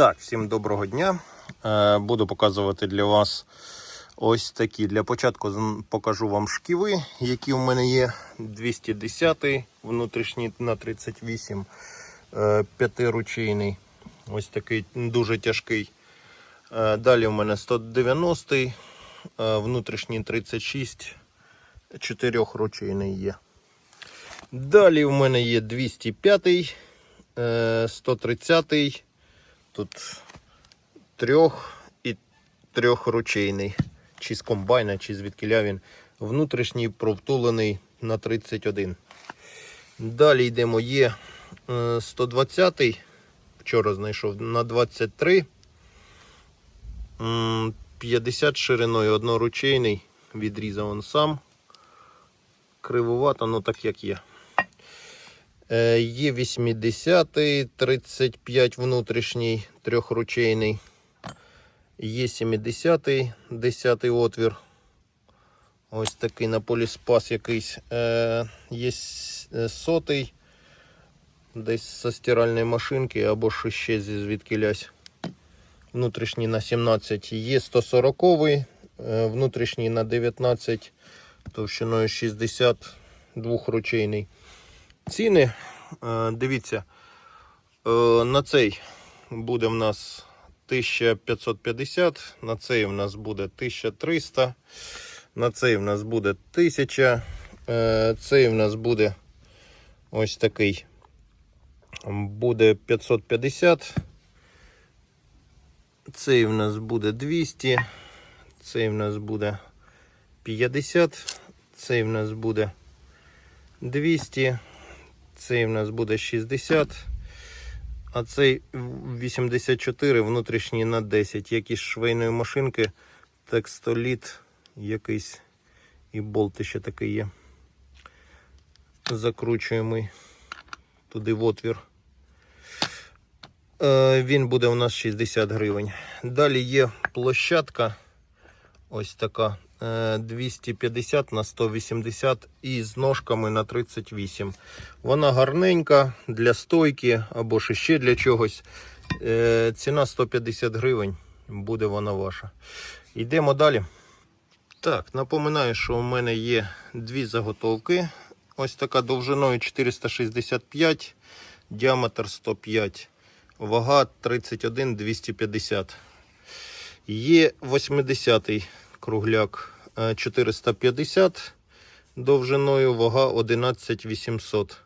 Так, всім доброго дня. Е, Буду показувати для вас ось такі. Для початку покажу вам шківи, які в мене є. 210 внутрішній на 38, е, п'ятиручейний. Ось такий дуже тяжкий. Е, Далі в мене 190, е, внутрішній 36, чотирьохручейний є. Далі в мене є 205, е, 130, тут трьох і трьохручейний, чи з комбайна, чи звідкиля він. Внутрішній провтулений на 31. Далі йдемо є е, 120, вчора знайшов на 23. 50 шириною одноручейний, відрізав он сам. Кривувато, ну так як є. Е, Є 80, 35 внутрішній, трьохручейний. Є 70, 10 отвір. Ось такий на поліспас якийсь. Е, Є сотий, десь зі стиральної машинки або ще зі звідкилясь. Внутрішній на 17. Є 140, е, внутрішній на 19, товщиною 60, двохручейний. Ціни, е, дивіться, е, на цей буде в нас 1550, на цей в нас буде 1300, на цей в нас буде 1000, е, цей в нас буде ось такий, буде 550, цей в нас буде 200, цей в нас буде 50, цей в нас буде 200, цей в нас буде 60, а цей 84 внутрішній на 10. Якісь швейної машинки, текстоліт якийсь і болт ще такий є. Закручуємий туди в отвір. Е, Він буде у нас 60 гривень. Далі є площадка. Ось така. Е, 250 на 180 і з ножками на 38. Вона гарненька для стойки або ж ще для чогось. Е, Ціна 150 гривень. Буде вона ваша. Йдемо далі. Так, напоминаю, що у мене є дві заготовки. Ось така довжиною 465, діаметр 105, вага 31 250. Є 80-й кругляк е, 450 довжиною, вага 11 800.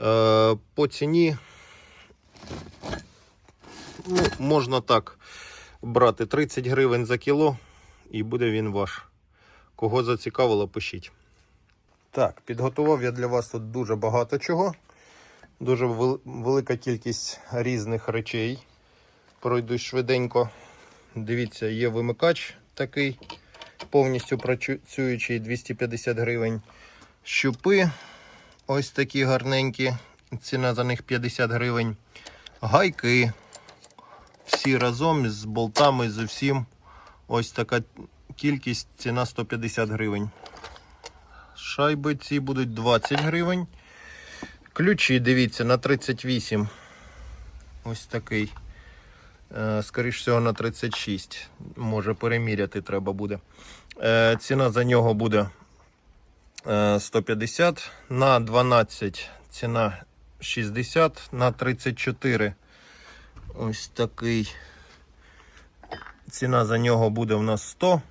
Е, По ціні ну, можна так брати 30 гривень за кіло і буде він ваш. Кого зацікавило, пишіть. Так, підготував я для вас тут дуже багато чого. Дуже велика кількість різних речей. Пройдусь швиденько. Дивіться, є вимикач такий, повністю працюючий 250 гривень. Щупи ось такі гарненькі. Ціна за них 50 гривень. Гайки. Всі разом з болтами, з усім. Ось така кількість, ціна 150 гривень. Шайби ці будуть 20 гривень. Ключі, дивіться, на 38. Ось такий. Е, Скоріш всього на 36. Може переміряти треба буде. Е, Ціна за нього буде е, 150. На 12 ціна 60, на 34. Ось такий. Ціна за нього буде у нас 100.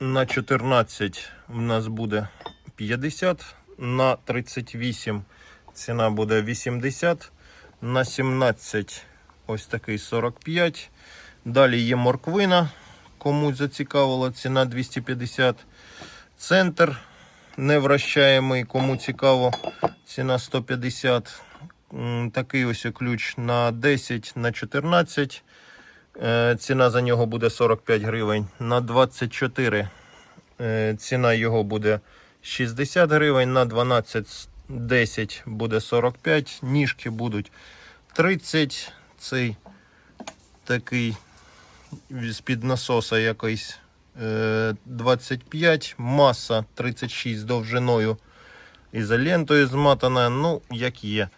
На 14 у нас буде 50. На 38 ціна буде 80. На 17 ось такий 45. Далі є морквина. Комусь зацікавило, ціна 250. Центр невращаємий, кому цікаво, ціна 150. Такий ось ключ на 10, на 14. Е, Ціна за нього буде 45 гривень. На 24 е, ціна його буде 60 гривень. На 12 10 буде 45. Ніжки будуть 30. Цей такий з-під насоса якийсь е, 25. Маса 36 довжиною. Ізолентою зматана. Ну, як є.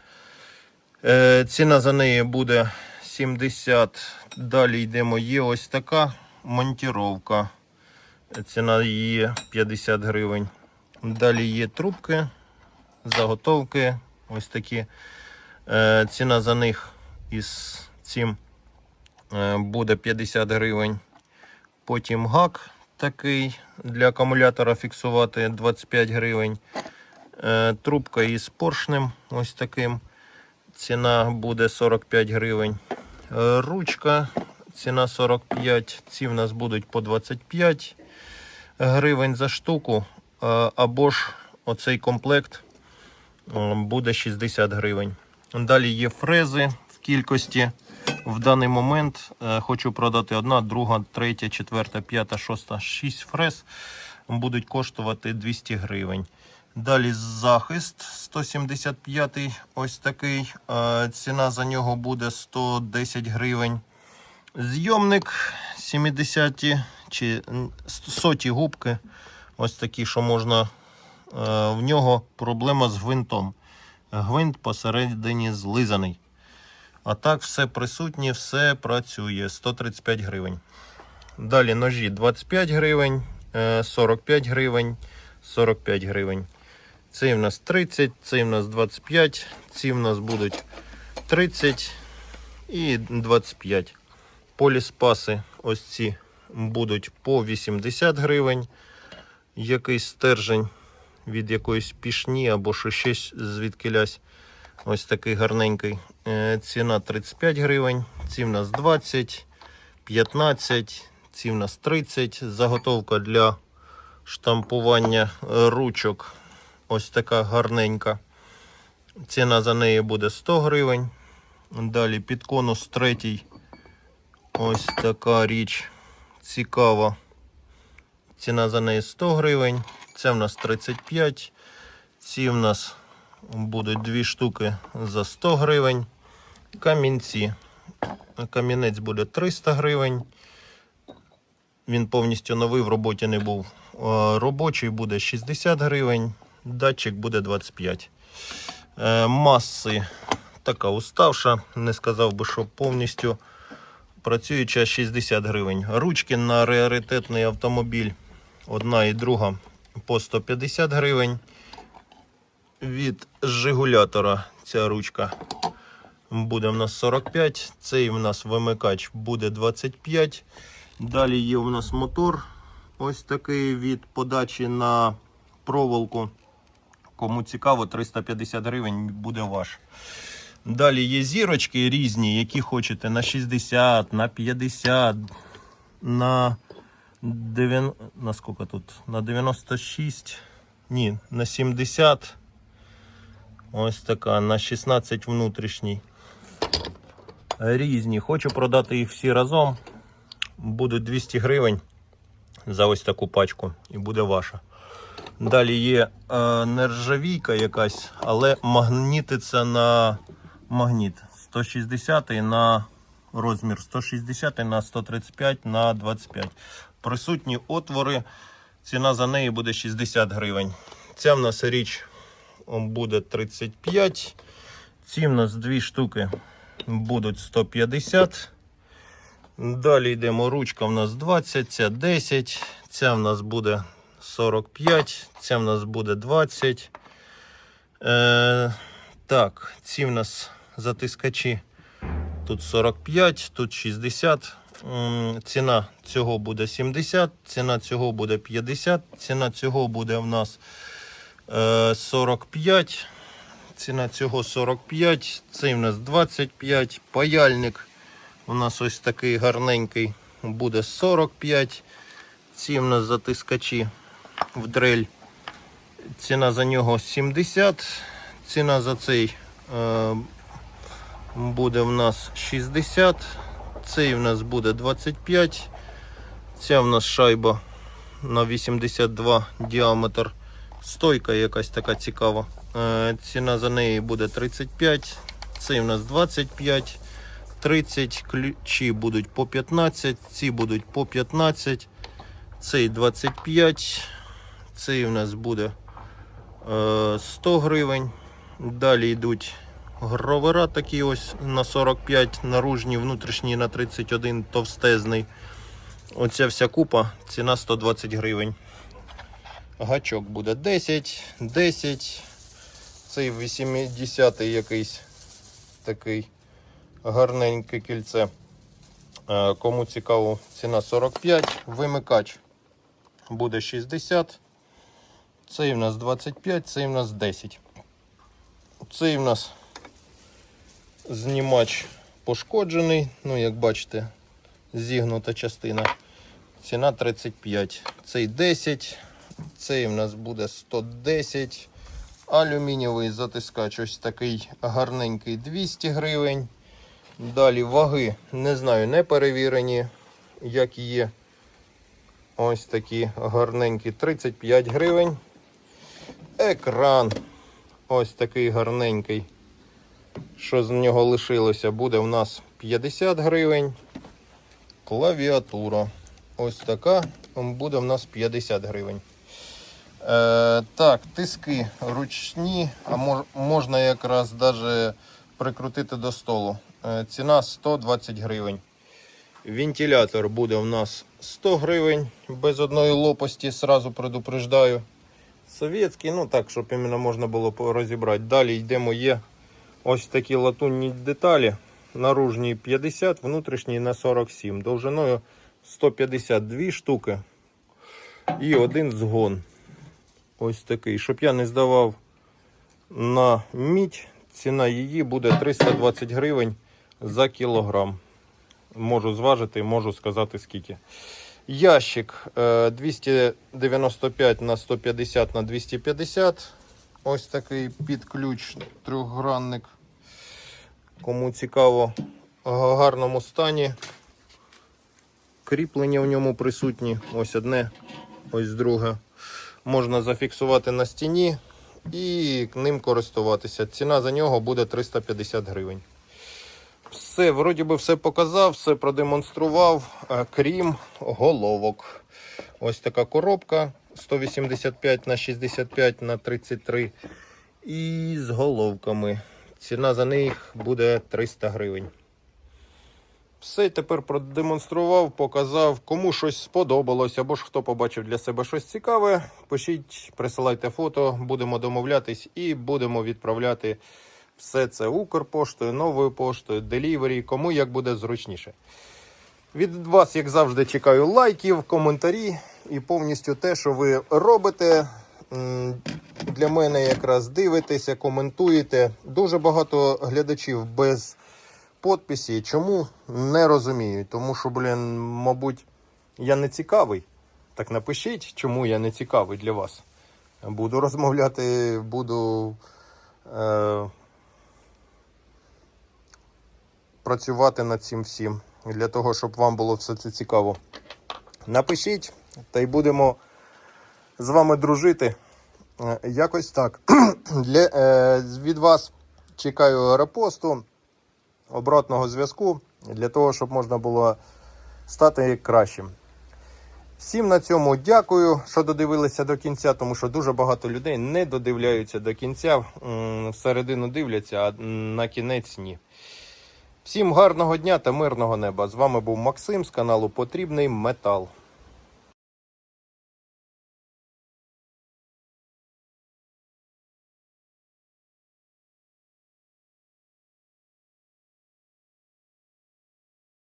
Е, Ціна за неї буде 70. Далі йдемо. Є ось така монтіровка. Ціна її 50 гривень. Далі є трубки, заготовки. Ось такі. Е, ціна за них із цим е, буде 50 гривень. Потім гак такий для акумулятора фіксувати 25 гривень. Е, трубка із поршнем ось таким. Ціна буде 45 гривень. Е, Ручка, ціна 45. Ці в нас будуть по 25 гривень за штуку. Або ж оцей комплект буде 60 гривень. Далі є фрези кількості. В даний момент е, хочу продати одна, друга, третя, четверта, п'ята, шоста, шість фрез будуть коштувати 200 гривень. Далі захист 175 ось такий. Е, Ціна за нього буде 110 гривень. Зйомник 70 чи соті губки. Ось такі, що можна. е, В нього проблема з гвинтом. Гвинт посередині злизаний. А так все присутнє, все працює. 135 гривень. Далі ножі 25 гривень, е, 45 гривень, 45 гривень. Цей в нас 30, цей в нас 25, ці в нас будуть 30 і 25. Поліспаси ось ці будуть по 80 гривень. Якийсь стержень від якоїсь пішні або що щось звідкилясь. Ось такий гарненький. Е, Ціна 35 гривень. Ці в нас 20, 15, ці в нас 30. Заготовка для штампування ручок. Ось така гарненька. Ціна за неї буде 100 гривень. Далі під конус третій. Ось така річ цікава. Ціна за неї 100 гривень. Це в нас 35. Ці в нас будуть дві штуки за 100 гривень. Камінці. Камінець буде 300 гривень. Він повністю новий в роботі не був. Е, Робочий буде 60 гривень, датчик буде 25. Е, Маси така уставша, не сказав би, що повністю працююча 60 гривень. Ручки на раритетний автомобіль. Одна і друга по 150 гривень. Від жигулятора ця ручка буде в нас 45. Цей в нас вимикач буде 25. Далі є у нас мотор. Ось такий від подачі на проволоку. Кому цікаво, 350 гривень буде ваш. Далі є зірочки різні, які хочете на 60, на 50, на 9, на тут? На 96, ні, на 70. Ось така, на 16 внутрішній. Різні. Хочу продати їх всі разом. Будуть 200 гривень за ось таку пачку і буде ваша. Далі є е, нержавійка якась, але магнітиться на магніт 160 на розмір 160 на 135 на 25. Присутні отвори. Ціна за неї буде 60 гривень. Ця в нас річ буде 35. Ці в нас дві штуки будуть 150. Далі йдемо. Ручка в нас 20, ця 10, ця в нас буде 45, ця в нас буде 20. Е, так, ці в нас затискачі. Тут 45, тут 60. Ціна цього буде 70, ціна цього буде 50, ціна цього буде в нас 45. Ціна цього 45, цей в нас 25. Паяльник у нас ось такий гарненький буде 45. Ці в нас затискачі в дрель. Ціна за нього 70. Ціна за цей е, буде в нас 60. Цей в нас буде 25. Ця в нас шайба на 82 діаметр. Стойка якась така цікава. Е, ціна за неї буде 35. Цей в нас 25. 30 ключі будуть по 15, ці будуть по 15, цей 25, цей у нас буде е, 100 гривень. Далі йдуть гровера такі ось на 45, наружні, внутрішні на 31, товстезний. Оця вся купа, ціна 120 гривень. Гачок буде 10, 10. Цей 80-й якийсь такий гарненьке кільце. Е, Кому цікаво, ціна 45, вимикач буде 60. Цей в нас 25, цей в нас 10. Цей в нас знімач пошкоджений. Ну, як бачите, зігнута частина. Ціна 35. Цей 10. Цей в нас буде 110. Алюмінієвий затискач ось такий гарненький 200 гривень. Далі ваги, не знаю, не перевірені, як є. Ось такі гарненькі 35 гривень. Екран ось такий гарненький. Що з нього лишилося, буде у нас 50 гривень. Клавіатура. Ось така буде в нас 50 гривень. Е, так, тиски ручні, а мож, можна якраз даже прикрутити до столу. Е, ціна 120 гривень. Вентилятор буде у нас 100 гривень без одної лопасті, сразу предупреждаю. Совєтський, ну так, щоб іменно можна було розібрати. Далі йдемо, є ось такі латунні деталі. Наружні 50, внутрішні на 47. Довжиною 152 штуки. І один згон. Ось такий. Щоб я не здавав на мідь, ціна її буде 320 гривень за кілограм. Можу зважити, можу сказати скільки. Ящик е, 295 на 150 на 250. Ось такий під ключ трьохгранник. Кому цікаво, в гарному стані. Кріплення в ньому присутні. Ось одне, ось друге. Можна зафіксувати на стіні і ним користуватися. Ціна за нього буде 350 гривень. Все, вроді би все показав, все продемонстрував, е, крім головок. Ось така коробка 185 на 65 на 33 і з головками. Ціна за них буде 300 гривень. Все тепер продемонстрував, показав. Кому щось сподобалось, або ж хто побачив для себе щось цікаве, пишіть, присилайте фото, будемо домовлятись і будемо відправляти все це Укрпоштою, новою поштою, делівері, кому як буде зручніше. Від вас, як завжди, чекаю лайків, коментарі і повністю те, що ви робите. Для мене якраз дивитеся, коментуєте. Дуже багато глядачів без подписі. Чому не розумію? Тому що, блін, мабуть, я не цікавий. Так напишіть, чому я не цікавий для вас. Буду розмовляти, буду е, працювати над цим всім. Для того, щоб вам було все це цікаво. Напишіть, та й будемо з вами дружити. Е, Якось так. Для, е, від вас чекаю репосту, обратного зв'язку, для того, щоб можна було стати кращим. Всім на цьому дякую, що додивилися до кінця, тому що дуже багато людей не додивляються до кінця, всередину дивляться, а на кінець ні. Всім гарного дня та мирного неба. З вами був Максим з каналу Потрібний Метал.